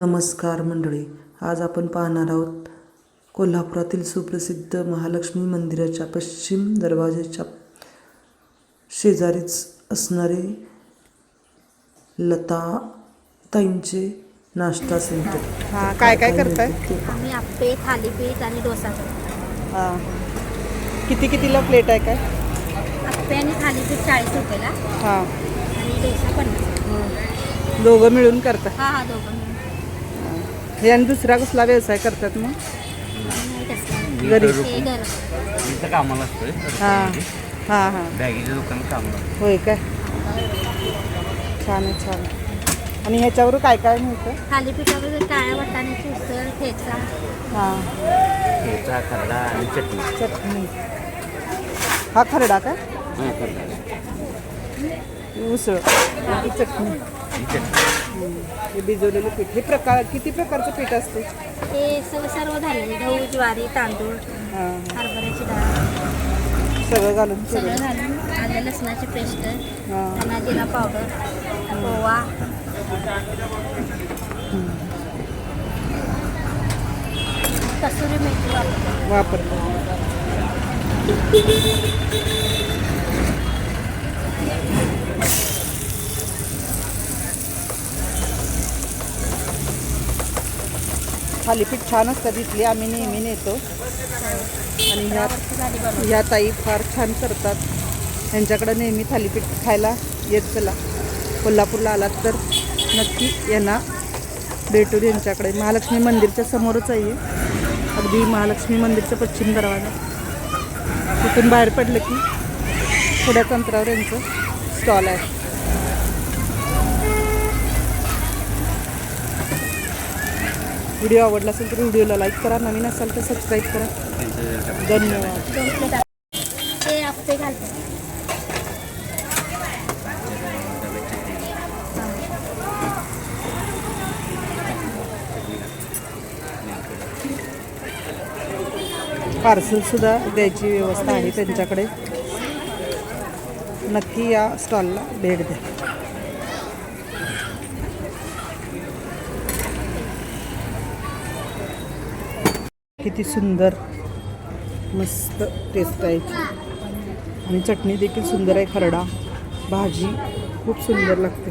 नमस्कार मंडळी आज आपण पाहणार आहोत कोल्हापुरातील सुप्रसिद्ध महालक्ष्मी मंदिराच्या पश्चिम दरवाजेच्या शेजारीच असणारे लता ताईंचे नाश्ता सेंटर. हा काय काय करताय? आम्ही आप्पे थालीपीठ आणि डोसा करतो. हा. किती कितीला प्लेट आहे काय? आप्पे आणि थालीपीठ चाळीस रुपयाला हा. आणि डोसा पन्नास. दोघं मिळून करता हा हा दोघं मिळून. हे आणि दुसरा कसला व्यवसाय करतात मग? घरी. हे घर इथं कामाला असतोय. हा. हा हा. बॅगेच्या दुकानात कामाला असतोय. होय काय? छान आहे छान आहे. आणि ह्याच्यावर काय काय मिळतं? काळ्या वाटाण्याची उसळ ठेचा. हा. ठेचा खरडा आणि चटणी. चटणी. हा खरडा काय? हां खरडा. उसळ. चटणी. ही भिजवलेलं पीठ. हे प्रकार किती प्रकारचं पीठ असते? हे सगळं सर्व झालेलं गहू ज्वारी तांदूळ हा. हरभऱ्याची डाळ. सगळं घालून सगळं सगळं घालून आलं लसणाची पेस्ट हा. धना जिरा पावडर पोवा कसुरी मेथी वापरतो. वापरतो. थालीपीठ छान असतात तिथली आम्ही नेहमी नेतो. आणि ह्या ह्या ताई फार छान करतात. यांच्याकडं नेहमी थालीपीठ खायला येत चला. कोल्हापूरला आलात तर नक्की यांना भेटून यांच्याकडे. महालक्ष्मी मंदिरच्या समोरच आहे. अगदी महालक्ष्मी मंदिरचा पश्चिम दरवाजा. तिथून बाहेर पडलं की थोड्याच अंतरावर यांचं स्टॉल आहे. व्हिडिओ आवडला असेल तर व्हिडिओला लाईक करा. नवीन असाल तर सबस्क्राईब करा. धन्यवाद. पार्सलसुद्धा द्यायची व्यवस्था आहे त्यांच्याकडे. नक्की या स्टॉलला भेट द्या. किती सुंदर मस्त टेस्ट आहे. आणि चटणी देखील सुंदर आहे खरडा भाजी खूप सुंदर लागते.